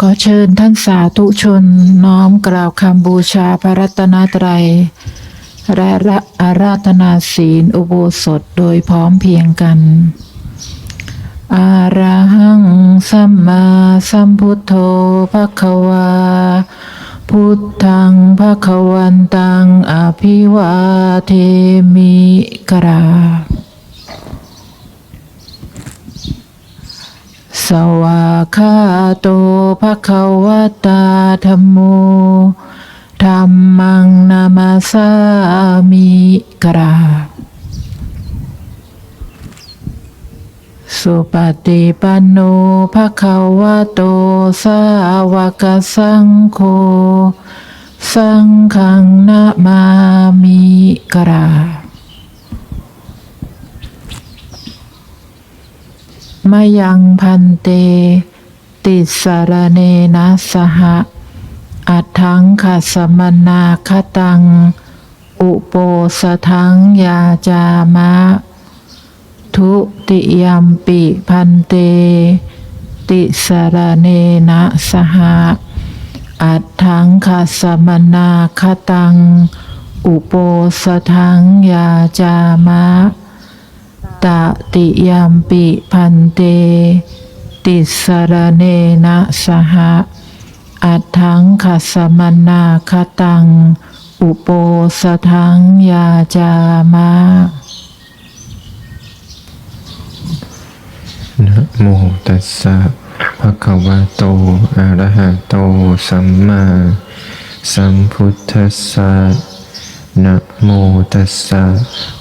ขอเชิญท่านสาธุชนน้อมกล่าวคำบูชาพระรัตนตรัย และระอาราธนาศีลอุโบสถโดยพร้อมเพียงกัน อาระหังสัมมาสัมพุทโธภะคะวา พุทธังภะคะวันตังอภิวาเทมิกรา สวากาโตภะคะวะตาธัมโมธัมมังนามาสามิกราบสุปฏิปันโนภะคะวะโตสาวกสังโฆสังฆังนามามิกราบ มายังพันเต ติสารเนนะสหะ อัตถังขสมนาคตัง อุโปสทังยาจามะ ทุติยัมปิพันเต ติสารเนนะสหะ อัตถังขสมนาคตัง อุโปสทังยาจามะ ตติยามปิพันเต ติสรเนนะสหะอัตถังขัสมนาคตัง อุโปสทังยาจามะนะโมตัสสะภะคะวะโต อะระหะโต สัมมาสัมพุทธัสสะนะโมตัสสะ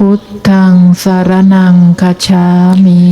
พุทธังสารนังคาชามิ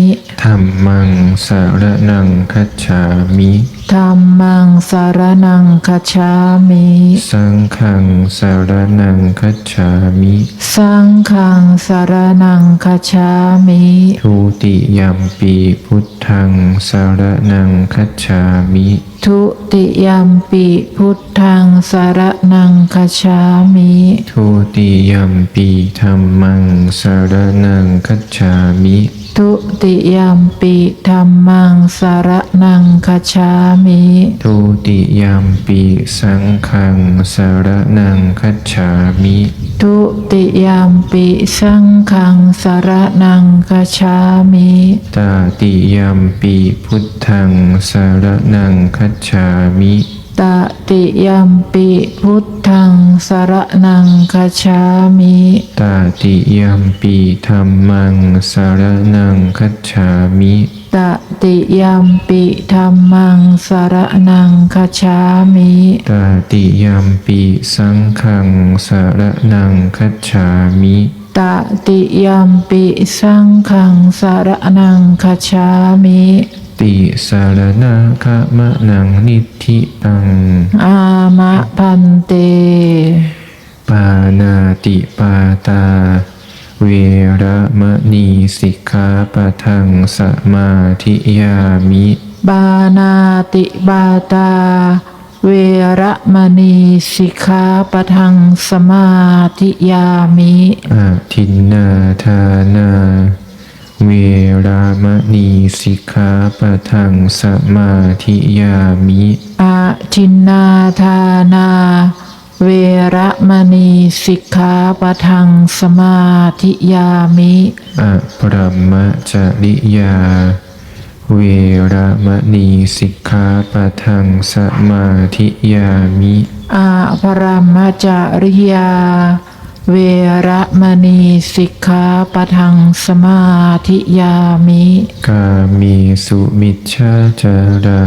ธรรมังสารนังคัจฉามิ ธัมมังสารนังคาชามิ สังฆังสารนังคัจฉามิ สังฆังสารนังคาชามิ ทุติยัมปีพุทธังสารนังคัจฉามิทุติยัมปิพุทธังสารนังคาชามิทุติยัมปีธัมมังสารนังคัจฉามิ ทุติยัมปิธัมมังสารนังคาชามิทุติยัมปีสังฆังสารนังคัจฉามิทุติยัมปิสังฆังสารนังคาชามิตาติยัมปีพุทธังสารนังคัจฉามิ ตติยัมปิพุทธังสารนังคาชามิตาติยัมปีธัมมังสารนังคัจฉามิตติยัมปิธัมมังสารนังคาชามิตาติยัมปีสังฆังสารนังคัจฉามิตติยัมปิสังฆังสารนังคาชามิ ติสารนาคะมะนังนิธิตัง อามะพันเต ปานาติปาตา เวระมะนีสิกขาปะทังสมาธิยามิบานาติบาตา เวระมณีสิกขาปะทังสมาธิยามิอาทินนาทานา เวรามณีสิกขาปะทังสมาธิยามิอาทินนาทานา เวระมณีสิกขาปะทังสมาธิยามิอะปรมจริยา เวระมณีสิกขาปะทังสมาธิยามิอาปรามจาริยา เวระมณีสิกขาปะทังสมาธิยามิ กามีสุมิชฌาจารา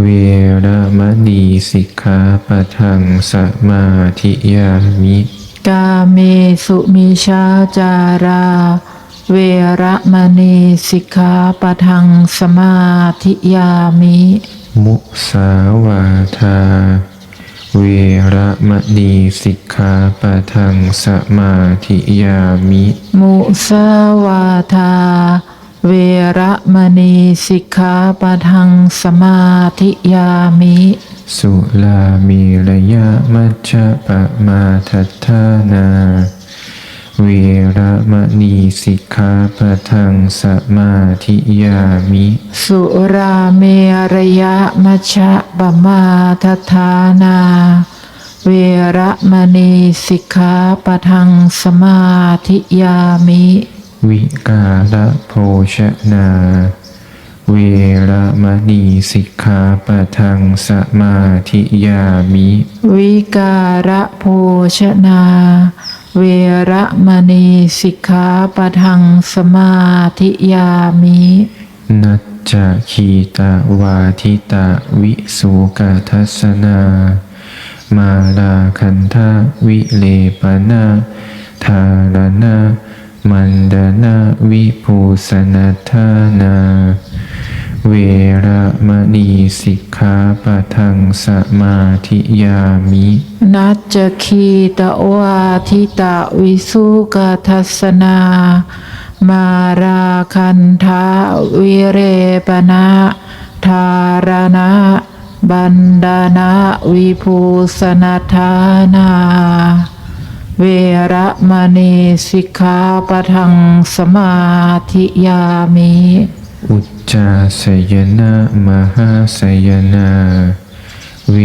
เวระมณีสิกขาปะทังสมาธิยามิ กาเมสุมิชาจารา เวระมณีสิกขาปะทังสมาธิยามิ มุสาวาทา เวระมณีสิกขาปะทังสมาธิยามิ มุสาวาทา เวระมณีสิกขาปะทังสมาธิยามิ สุลามีระยะมัชฌะปะมาทัฏฐานา เวระมณีสิกขาปะทังสมาธิยามิ สุราเมระยะมัชฌะปมาทฐานา เวระมณีสิกขาปะทังสมาธิยามิ วิกาลโภชนา เวระมณีสิกขาปะทังสมาธิยามิ วิการะโภชนา เวระมณีสิกขาปะทังสมาธิยามินัจจคีตาวาทิตาวิสุกทัสนา มาลาคันทาวิเลปนาทารณามันดานาวิภูสนัทานา เวระมณีสิกขาปะทังสมาธิยามิ นัจคีตวาทิตาวิสุกทัสนา มาราคันทาวิเรปนะทารณะ บันดานะวิภูสนัทานา เวระมณีสิกขาปะทังสมาธิยามิ อุจจาสยนะมหาสยนาเว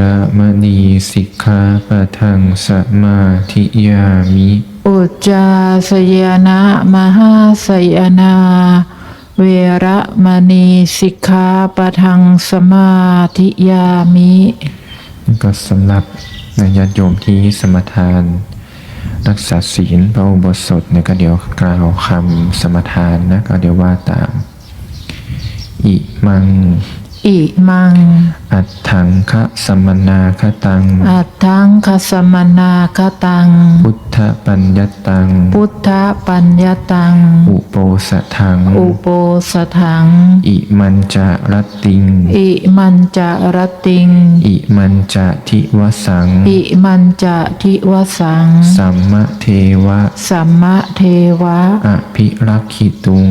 ระมณีสิกขาปะทังสมาธิยามิ อุจจาสยนะมหาสยนาเวระมณีสิกขาปะทังสมาธิยามิก็สำหรับญาติโยมที่สมทาน รักษาศีลพระอุโบสถเนี่ยก็เดี๋ยวกล่าวคำสมทานนะก็เดี๋ยวว่าตาม อิมัง อิมัง อัตถังคะสมนาคตัง อัตถังคสมนาคตัง พุทธปัญญตัง พุทธปัญญตัง อุโปสถัง อุโปสถัง อิมันจะรตติง อิมันจะรติง อิมันจะทิวสัง อิมันจะทิวสัง สัมมเทวะ สัมมะเทวะ อภิรักขิตุง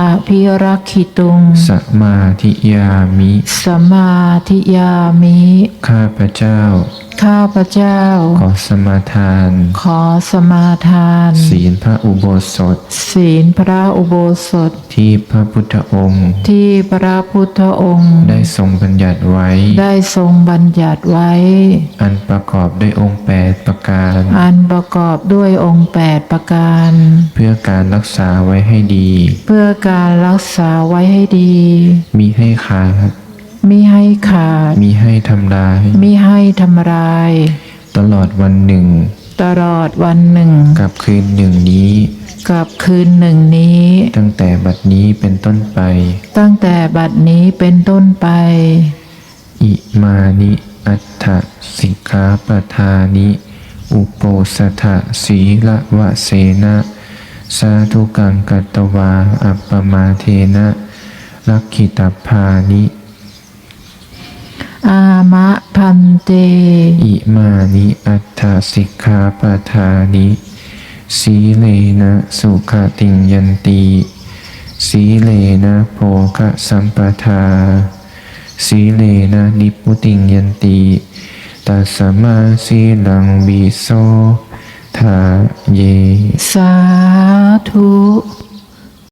อ ภิรักขิตุง สมาธิยามิ สมาธิยามิ ข้าพเจ้า ข้าพเจ้า ขอสมาทาน ขอสมาทาน ศีลพระอุโบสถ ศีลพระอุโบสถ ที่พระพุทธองค์ ที่พระพุทธองค์ ได้ทรงบัญญัติไว้ ได้ทรงบัญญัติไว้ อันประกอบด้วยองค์แปดประการ อันประกอบด้วยองค์แปดประการ เพื่อการรักษาไว้ให้ดี เพื่อการรักษาไว้ให้ดี มีให้ขาด มิให้ขาดมีให้ทำลาย มิให้ทำลาย ตลอดวันหนึ่ง ตลอดวันหนึ่ง กับคืนหนึ่งนี้ กับคืนหนึ่งนี้ ตั้งแต่บัดนี้เป็นต้นไป ตั้งแต่บัดนี้เป็นต้นไป อิมานิอัตถสิกขาปทานิ อุโปสถสีละวะเสนะสาธุกังกัตตวา อัปปมาเทนะลักขิตพานิ อามะพันเต อิมานิอัตถสิกขาปทานิสีเลนะสุขติงยันตีสีเลนะโภคสัมปทา สีเลนะนิพพุติงยันตีตัสมาสีลังวิโสทาเย สาธุ